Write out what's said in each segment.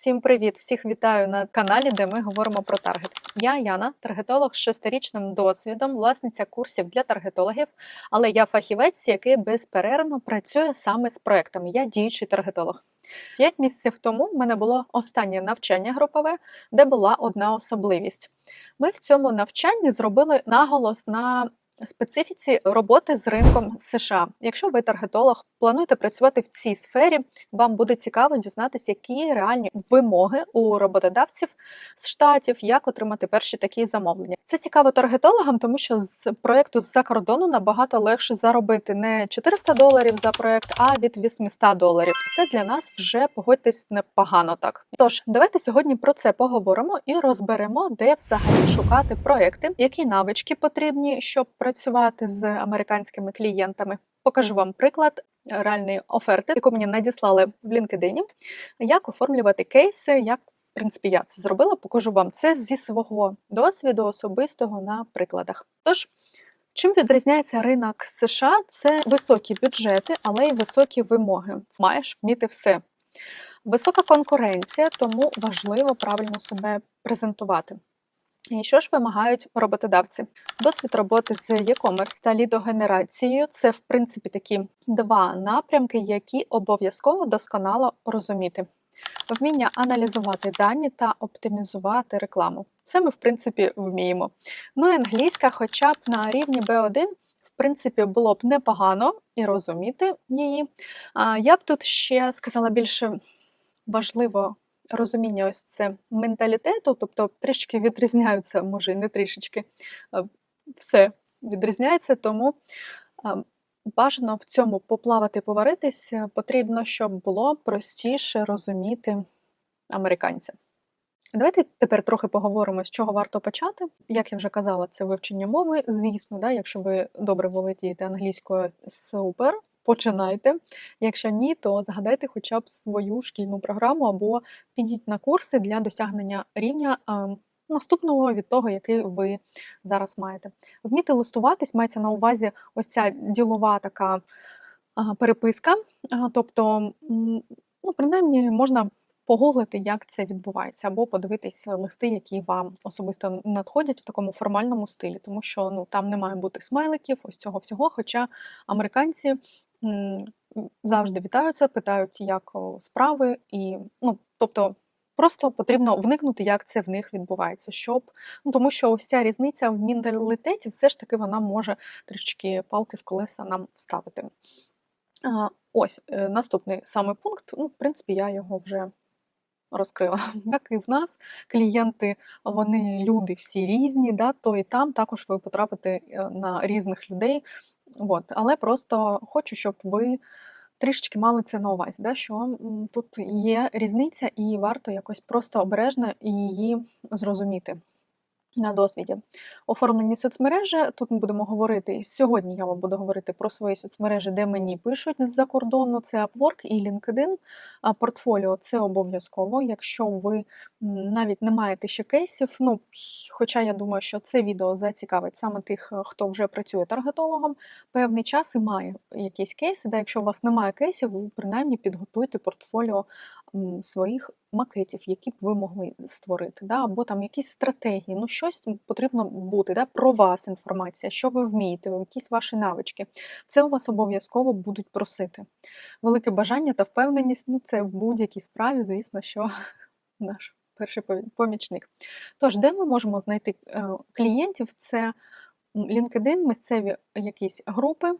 Всім привіт! Всіх вітаю на каналі, де ми говоримо про таргет. Я Яна, таргетолог з шестирічним досвідом, власниця курсів для таргетологів, але я фахівець, який безперервно працює саме з проектами. Я діючий таргетолог. П'ять місяців тому в мене було останнє навчання групове, де була одна особливість. Ми в цьому навчанні зробили наголос на специфіці роботи з ринком США. Якщо ви таргетолог, плануєте працювати в цій сфері, вам буде цікаво дізнатися, які реальні вимоги у роботодавців з штатів, як отримати перші такі замовлення. Це цікаво таргетологам, тому що з проєкту з-за кордону набагато легше заробити не 400 доларів за проєкт, а від 800 доларів. Це для нас вже погодьтесь непогано так. Тож давайте сьогодні про це поговоримо і розберемо, де взагалі шукати проекти, які навички потрібні, щоб працювати з американськими клієнтами. Покажу вам приклад реальної оферти, яку мені надіслали в LinkedIn, як оформлювати кейси, як в принципі я це зробила. Покажу вам це зі свого досвіду особистого на прикладах. Тож. Чим відрізняється ринок США? Це високі бюджети, але й високі вимоги. Маєш вміти все. Висока конкуренція, тому важливо правильно себе презентувати. І що ж вимагають роботодавці? Досвід роботи з e-commerce та лідогенерацією це, в принципі, такі два напрямки, які обов'язково досконало розуміти. Вміння аналізувати дані та оптимізувати рекламу. Це ми, в принципі, вміємо. Ну і англійська, хоча б на рівні B1, в принципі, було б непогано і розуміти її. Я б тут ще сказала більше важливо розуміння ось це менталітету, тобто трішки відрізняються, може, не трішечки, все відрізняється, тому бажано в цьому поплавати, поваритись, потрібно, щоб було простіше розуміти американця. Давайте тепер трохи поговоримо, з чого варто почати. Як я вже казала, це вивчення мови, звісно, да, якщо ви добре володієте англійською, супер починайте. Якщо ні, то згадайте хоча б свою шкільну програму або підіть на курси для досягнення рівня. Наступного від того, який ви зараз маєте. Вміти листуватись, мається на увазі ось ця ділова така переписка. Тобто, ну, принаймні, можна погуглити, як це відбувається, або подивитися листи, які вам особисто надходять в такому формальному стилі, тому що ну, там не має бути смайликів, ось цього всього. Хоча американці завжди вітаються, питають, як справи, і ну, тобто. Просто потрібно вникнути, як це в них відбувається, щоб ну тому, що ось ця різниця в менталітеті, все ж таки вона може трішки палки в колеса нам вставити. Ось е, наступний саме пункт. Ну, в принципі, я його вже розкрила. Так і в нас клієнти, вони люди всі різні, да, то і там також ви потрапите е, на різних людей. От. Але просто хочу, щоб ви трішечки мали це на увазі, да, що тут є різниця, і варто якось просто обережно її зрозуміти на досвіді. Оформлені соцмережі. Тут ми будемо говорити. Сьогодні я вам буду говорити про свої соцмережі, де мені пишуть з-за кордону. Це Upwork і LinkedIn. А портфоліо це обов'язково. Якщо ви навіть не маєте ще кейсів, ну хоча я думаю, що це відео зацікавить саме тих, хто вже працює таргетологом, певний час і має якісь кейси. Да, Якщо у вас немає кейсів, ви принаймні підготуйте портфоліо своїх макетів, які б ви могли створити, да? або там якісь стратегії, ну щось потрібно бути, да? про вас інформація, що ви вмієте, якісь ваші навички. Це у вас обов'язково будуть просити. Велике бажання та впевненість ну це в будь-якій справі, звісно, що наш перший помічник. Тож, де ми можемо знайти е, клієнтів? Це LinkedIn, місцеві якісь групи,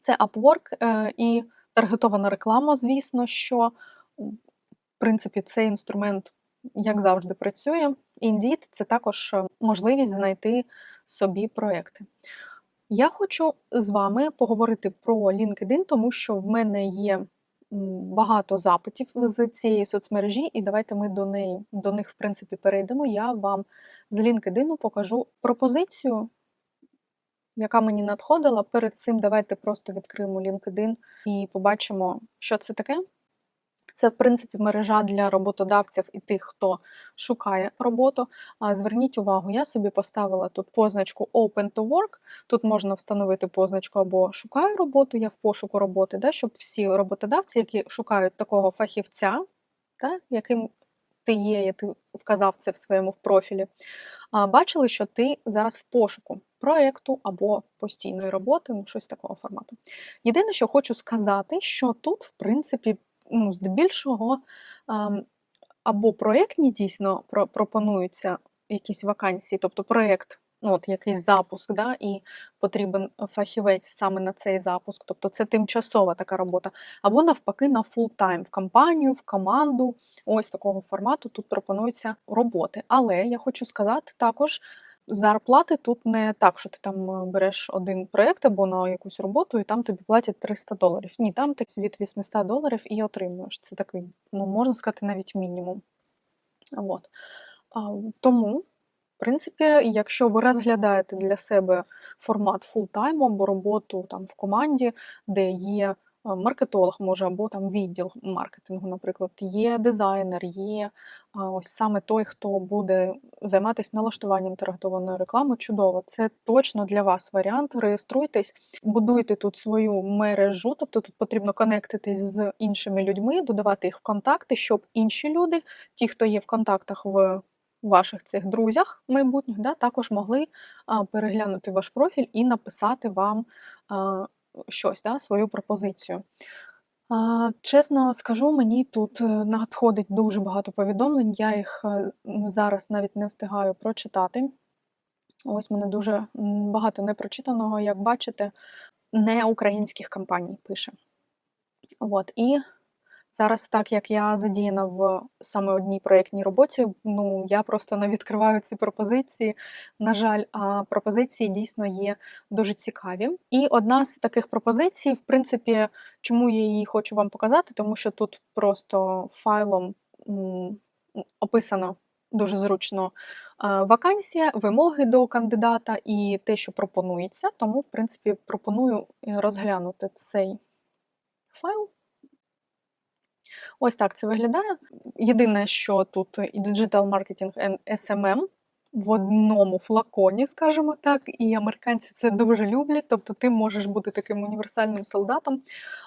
це Upwork е, і таргетована реклама, звісно, що в принципі, цей інструмент, як завжди, працює. Indeed – це також е, можливість знайти собі проекти. Я хочу з вами поговорити про LinkedIn, тому що в мене є багато запитів з цієї соцмережі, і давайте ми до неї, до них, в принципі, перейдемо. Я вам з LinkedIn покажу пропозицію, яка мені надходила. Перед цим давайте просто відкриємо LinkedIn і побачимо, що це таке. Це, в принципі, мережа для роботодавців і тих, хто шукає роботу. Зверніть увагу, я собі поставила тут позначку Open to Work. Тут можна встановити позначку або шукаю роботу, я в пошуку роботи, да, щоб всі роботодавці, які шукають такого фахівця, та, яким ти є, і ти вказав це в своєму профілі, а, бачили, що ти зараз в пошуку проєкту або постійної роботи, ну щось такого формату. Єдине, що хочу сказати, що тут, в принципі, ну, здебільшого або проєктні дійсно пропонуються якісь вакансії, тобто проєкт, ну, от якийсь запуск, да, і потрібен фахівець саме на цей запуск, тобто це тимчасова така робота, або навпаки на фултайм в компанію, в команду. Ось такого формату тут пропонуються роботи. Але я хочу сказати також. Зарплати тут не так, що ти там е, береш один проєкт або на якусь роботу, і там тобі платять 300 доларів. Ні, там ти від 800 доларів і отримуєш. Це такий, ну можна сказати, навіть мінімум. От. Тому, в принципі, якщо ви розглядаєте для себе формат фултайму або роботу там в команді, де є маркетолог, може, або там відділ маркетингу, наприклад, є дизайнер, є ось саме той, хто буде займатися налаштуванням таргетованої реклами, чудово. Це точно для вас варіант. Реєструйтесь, будуйте тут свою мережу, тобто тут потрібно конектитись з іншими людьми, додавати їх в контакти, щоб інші люди, ті, хто є в контактах в ваших цих друзях майбутніх, да, також могли а, переглянути ваш профіль і написати вам а, щось, да, свою пропозицію. Чесно скажу, мені тут е, надходить дуже багато повідомлень, я їх е, зараз навіть не встигаю прочитати. Ось мене дуже багато непрочитаного, як бачите, не українських компаній пише. От, і зараз, так як я задіяна в саме одній проєктній роботі, ну я просто не відкриваю ці пропозиції. На жаль, а пропозиції дійсно є дуже цікаві. І одна з таких пропозицій, в принципі, чому я її хочу вам показати, тому що тут просто файлом описано дуже зручно вакансія, вимоги до кандидата і те, що пропонується. Тому, в принципі, пропоную е, розглянути цей файл. Ось так це виглядає. Єдине, що тут і Digital Marketing and SMM в одному флаконі, скажімо так, і американці це дуже люблять. Тобто ти можеш бути таким універсальним солдатом,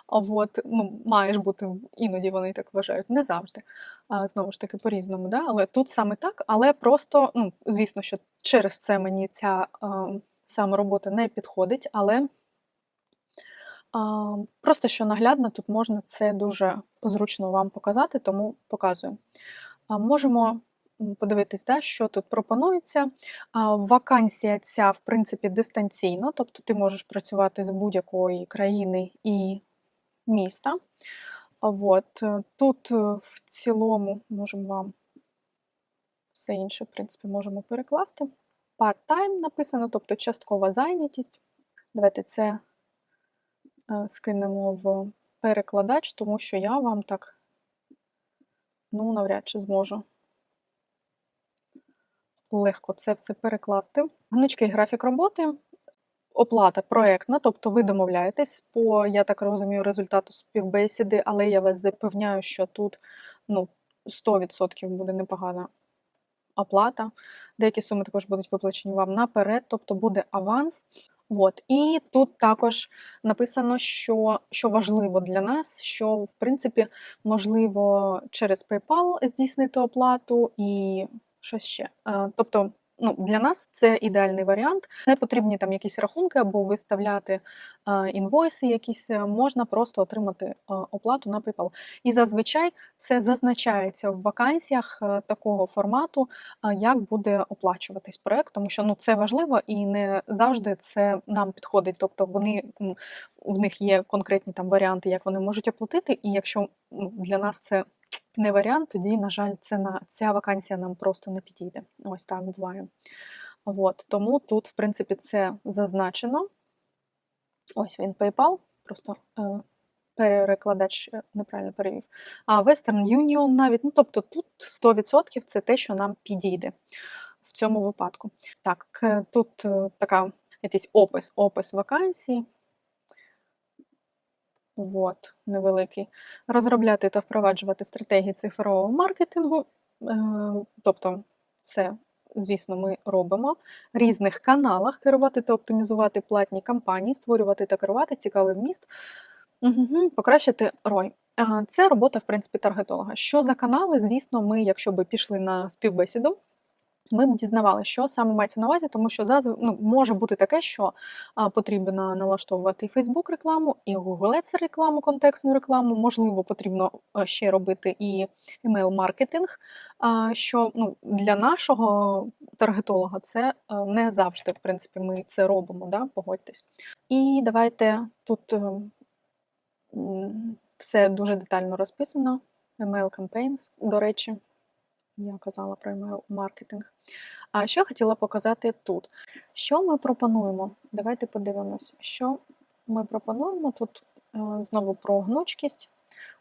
а от, ну, маєш бути, іноді вони так вважають, не завжди. А, знову ж таки, по-різному. Да? Але тут саме так, але просто, ну, звісно, що через це мені ця а, саме робота не підходить, але. Просто що наглядно, тут можна це дуже зручно вам показати, тому показую. Можемо подивитись, да, що тут пропонується. Вакансія ця, в принципі, дистанційно, тобто ти можеш працювати з будь-якої країни і міста. От. е, Тут е, в цілому можемо вам все інше, в принципі, можемо перекласти. Part-time написано, тобто часткова зайнятість. Давайте це скинемо в перекладач, тому що я вам так, ну, навряд чи зможу легко це все перекласти. Гнучкий графік роботи, оплата проєктна, тобто ви домовляєтесь по, я так розумію, результату співбесіди, але я вас запевняю, що тут ну, 100% буде непогана оплата. Деякі суми також будуть виплачені вам наперед, тобто буде аванс. От. І тут також написано, що, що важливо для нас, що в принципі можливо через PayPal здійснити оплату і що ще. Е, Тобто, ну, для нас це ідеальний варіант. Не потрібні там якісь рахунки або виставляти е, інвойси, якісь е, можна просто отримати е, оплату на PayPal. І зазвичай це зазначається в вакансіях такого формату, як буде оплачуватись проект, тому що ну це важливо і не завжди це нам підходить. Тобто вони в них є конкретні там варіанти, як вони можуть оплатити, і якщо ну, для нас це не варіант, тоді, на жаль, це на ця вакансія нам просто не підійде. Ось так буває. От, тому тут, в принципі, це зазначено. Ось він PayPal, просто е, перекладач е, неправильно перевів. А Western Union навіть, ну тобто тут 100% це те, що нам підійде в цьому випадку. Так, тут е, така якийсь опис, опис вакансії. Вот, невеликий. Розробляти та впроваджувати стратегії цифрового маркетингу. Е, Тобто, це, звісно, ми робимо. Різних каналах керувати та оптимізувати платні кампанії, створювати та керувати цікавий вміст, Мгм, покращити ROI. А, Це робота, в принципі, таргетолога. Що за канали, звісно, ми, якщо би пішли на співбесіду, ми б дізнавали, що саме мається на увазі, тому що зазв... ну, може бути таке, що а, потрібно налаштовувати і Facebook рекламу, і Google Ads рекламу, контекстну рекламу. Можливо, потрібно ще робити і email-маркетинг, що ну, для нашого таргетолога це а, не завжди, в принципі, ми це робимо, да? погодьтесь. І давайте тут е, все дуже детально розписано. Email campaigns, до речі. Я казала про email-маркетинг. А що хотіла показати тут? Що ми пропонуємо? Давайте подивимось, що ми пропонуємо тут е, знову про гнучкість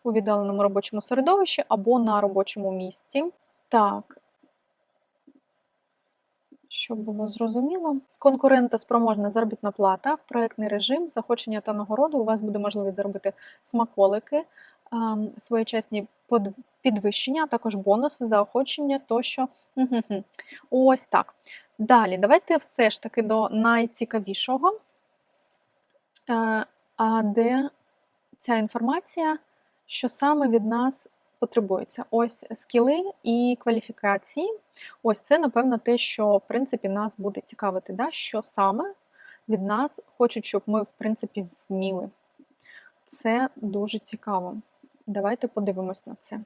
у віддаленому робочому середовищі або на робочому місці. Так, щоб було зрозуміло, конкурента спроможна заробітна плата в проєктний режим, заохочення та нагороду. У вас буде можливість заробити смаколики, своєчасні підвищення, а також бонуси, заохочення тощо. Ось так. Далі, давайте все ж таки до найцікавішого. Е, А де ця інформація, що саме від нас потребується? Ось скіли і кваліфікації. Ось це, напевно, те, що в принципі нас буде цікавити, да? що саме від нас хочуть, щоб ми, в принципі, вміли. Це дуже цікаво. Давайте подивимось на це.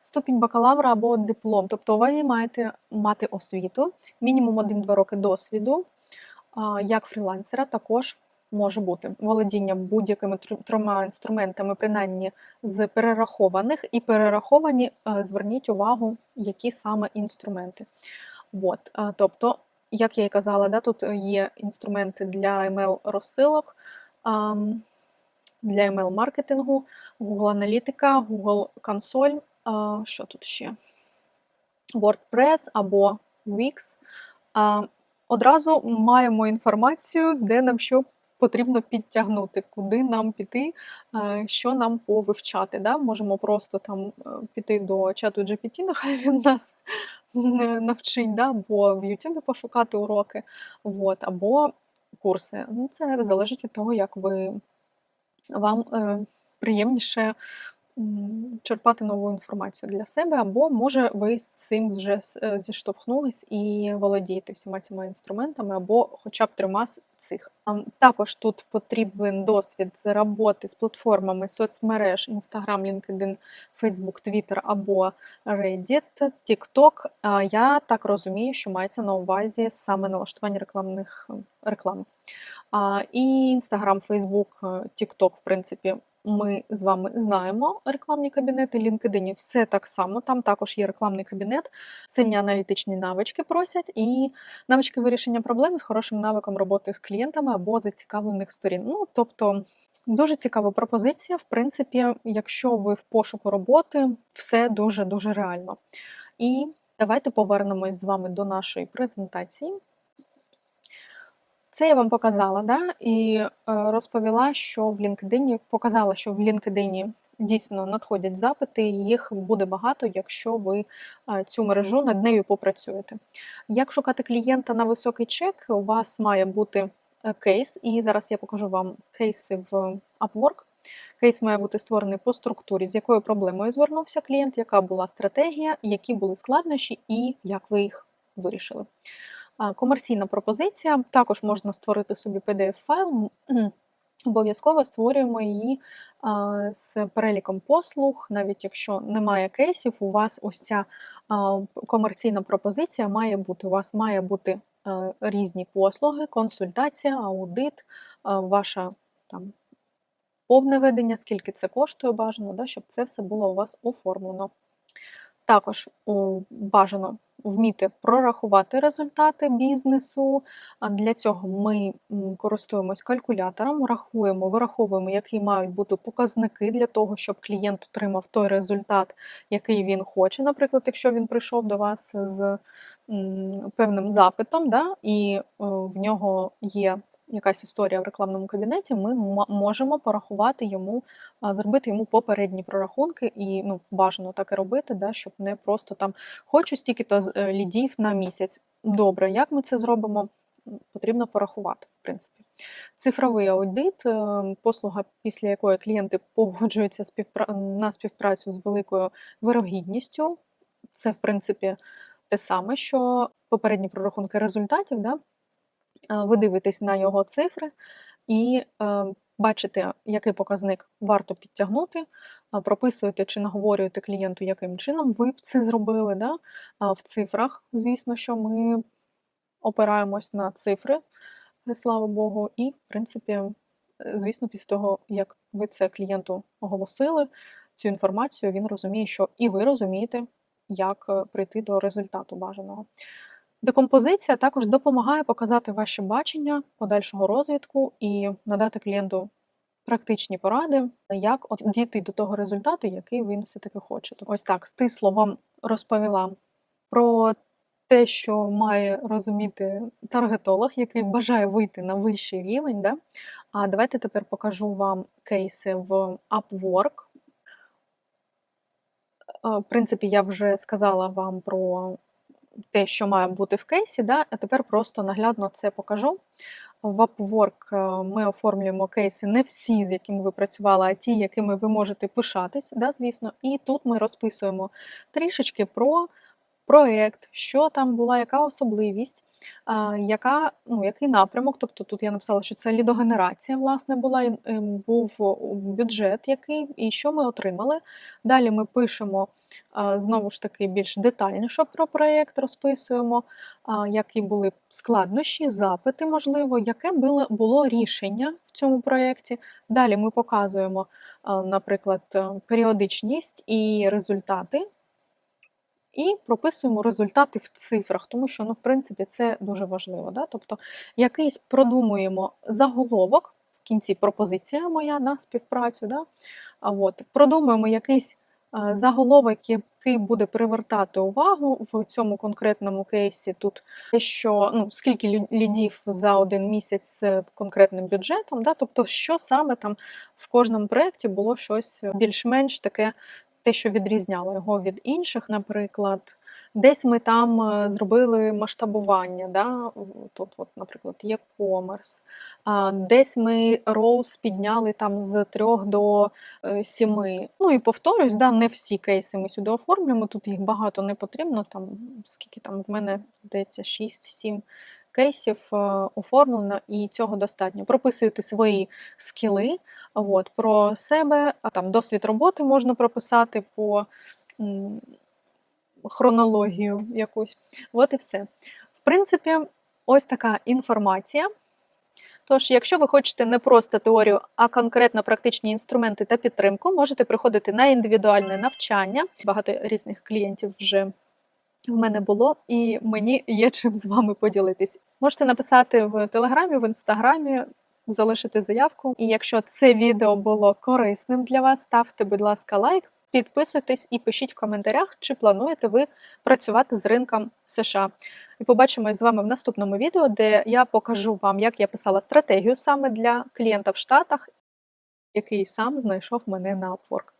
Ступінь бакалавра або диплом. Тобто ви маєте мати освіту, мінімум 1-2 роки досвіду, як фрілансера також може бути володіння будь-якими трьома інструментами, принаймні з перерахованих, і перераховані, е, зверніть увагу, які саме інструменти. От, е, тобто, як я і казала, да, тут є інструменти для email-розсилок, для email-маркетингу, Google Аналітика, Google Консоль, що тут ще? WordPress або Wix. Одразу маємо інформацію, де нам що потрібно підтягнути, куди нам піти, що нам повивчати. Да? Можемо просто там е, піти до чату GPT, нехай він нас навчить, да? або в YouTube пошукати уроки, от, або курси. Ну, Це залежить від того, як ви вам е, приємніше черпати нову інформацію для себе, або може ви з цим вже е, зіштовхнулись і володієте всіма цими інструментами, або хоча б трьома з цих. Також тут потрібен досвід з роботи з платформами соцмереж Instagram, LinkedIn, Facebook, Twitter або Reddit, TikTok. Я так розумію, що мається на увазі саме налаштування рекламних реклам. І Instagram, Facebook, е, TikTok, в принципі, ми з вами знаємо рекламні кабінети. LinkedIn все так само. Там також є рекламний кабінет, сильні аналітичні навички просять, і навички вирішення проблем з хорошим навиком роботи з клієнтами або зацікавлених сторін. Ну, тобто. Дуже цікава пропозиція. В принципі, якщо ви в пошуку роботи, все дуже дуже реально. І давайте повернемось з вами до нашої презентації. Це я вам показала, да? і е, розповіла, що в LinkedIn, показала, що в LinkedIn дійсно надходять запити, і їх буде багато, якщо ви е, цю мережу над нею попрацюєте. Як шукати клієнта на високий чек, у вас має бути е, кейс, і зараз я покажу вам кейси в Upwork. Кейс має бути створений по структурі, з якою проблемою звернувся клієнт, яка була стратегія, які були складнощі і як ви їх вирішили. Комерційна пропозиція. Також можна створити собі PDF-файл. Обов'язково створюємо її з переліком послуг, навіть якщо немає кейсів, у вас ось ця комерційна пропозиція має бути. У вас має бути різні послуги, консультація, аудит, ваша там повне ведення, скільки це коштує бажано, да, щоб це все було у вас оформлено. Також бажано вміти прорахувати результати бізнесу. Для цього ми користуємось калькулятором, рахуємо, вираховуємо, які мають бути показники для того, щоб клієнт отримав той результат, який він хоче. Наприклад, якщо він прийшов до вас з певним запитом, да, і в нього є якась історія в рекламному кабінеті, ми можемо порахувати йому, зробити йому попередні прорахунки, і ну, бажано так і робити, да, щоб не просто там хочу стільки-то е, лідів на місяць. Добре, як ми це зробимо? потрібно порахувати, в принципі. Цифровий аудит, е, послуга, після якої клієнти погоджуються на співпрацю з великою вирогідністю. Це, в принципі, те саме, що попередні прорахунки результатів. Да? Е, Ви дивитесь на його цифри і е, бачите, який показник варто підтягнути, прописуєте чи наговорюєте клієнту, яким чином ви б це зробили. Да? В цифрах, звісно, що ми опираємось на цифри, е, слава Богу, і, в принципі, е, звісно, після того, як ви це клієнту оголосили, цю інформацію, він розуміє, що і ви розумієте, як е, прийти до результату бажаного. Декомпозиція також допомагає показати ваше бачення подальшого розвитку і надати клієнту практичні поради, як дійти до того результату, який він все-таки хоче. Тобто Ось так стисло вам розповіла про те, що має розуміти таргетолог, який бажає вийти на вищий рівень. Да? А давайте тепер покажу вам кейси в Upwork. Е, В принципі, я вже сказала вам про те, що має бути в кейсі, да? а тепер просто наглядно це покажу. В Upwork е, ми оформлюємо кейси не всі, з якими ви працювали, а ті, якими ви можете пишатись, да, звісно. І тут ми розписуємо трішечки про проєкт, що там була, яка особливість, яка, ну, який напрямок. Тобто тут я написала, що це лідогенерація, власне, була, ем, був бюджет який, і що ми отримали. Далі ми пишемо знову ж таки більш детальніше про проєкт, розписуємо, які були складнощі, запити, можливо, яке було, рішення в цьому проєкті. Далі ми показуємо, наприклад, е, періодичність і результати. І прописуємо результати в цифрах, тому що, ну, в принципі, це дуже важливо. Да? Тобто, якийсь продумуємо заголовок, в кінці пропозиція моя на співпрацю. Да? От, продумуємо якийсь е, заголовок, який буде привертати увагу в цьому конкретному кейсі. Тут що ну, скільки лідів за один місяць з конкретним бюджетом, да? тобто, що саме там в кожному проєкті було щось більш-менш таке те, що відрізняло його від інших, наприклад. Десь ми там е, зробили масштабування, да? тут, от, наприклад, є комерс. Десь ми роуз підняли там з 3 до 7. Ну і повторюсь, да, не всі кейси ми сюди оформлюємо, тут їх багато не потрібно, там, скільки там в мене, здається, 6-7 кейсів е, оформлено, і цього достатньо. Прописуєте свої скіли, от, про себе, там досвід роботи можна прописати по хронологію якусь. От і все. В принципі, ось така інформація. Тож, якщо ви хочете не просто теорію, а конкретно практичні інструменти та підтримку, можете приходити на індивідуальне навчання. Багато різних клієнтів вже в мене було, і мені є чим з вами поділитись. Можете написати в телеграмі, в інстаграмі, залишити заявку. І якщо це відео було корисним для вас, ставте, будь ласка, лайк, підписуйтесь і пишіть в коментарях, чи плануєте ви працювати з ринком США. І побачимось з вами в наступному відео, де я покажу вам, як я писала стратегію саме для клієнта в Штатах, який сам знайшов мене на Upwork.